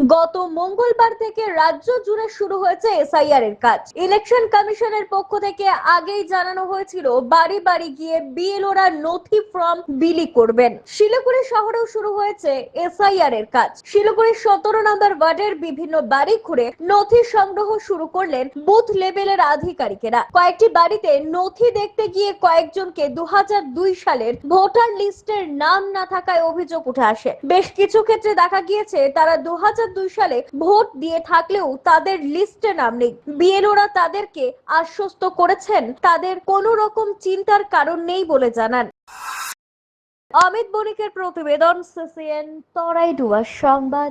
গত মঙ্গলবার থেকে রাজ্য জুড়ে শুরু হয়েছে এসআইআর এর কাজ। ইলেকশন কমিশনের পক্ষ থেকে আগেই জানানো হয়েছিল, বাড়ি বাড়ি গিয়ে বিএলওরা নথি ফর্ম বিলি করবেন। শিলিগুড়ি শহরেও শুরু হয়েছে এসআইআর এর কাজ। শিলিগুড়ির সতেরো নম্বর ওয়ার্ডের বিভিন্ন বাড়ি ঘুরে নথি সংগ্রহ শুরু করলেন বুথ লেভেলের আধিকারিকেরা। কয়েকটি বাড়িতে নথি দেখতে গিয়ে কয়েকজনকে দু হাজার দুই সালের ভোটার লিস্টের নাম না থাকায় অভিযোগ উঠে আসে। বেশ কিছু ক্ষেত্রে দেখা গিয়েছে, তারা দু হাজার সালে ভোট দিয়ে থাকলেও তাদের লিস্টে নাম নেই। বিএলওরা তাদেরকে আশ্বস্ত করেছেন। তাদের কোনো রকম চিন্তার কারণ নেই বলে জানান। অমিত বণিকের প্রতিবেদন, সিসিএন তরাইডুয়ার সংবাদ।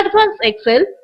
Advanced Excel.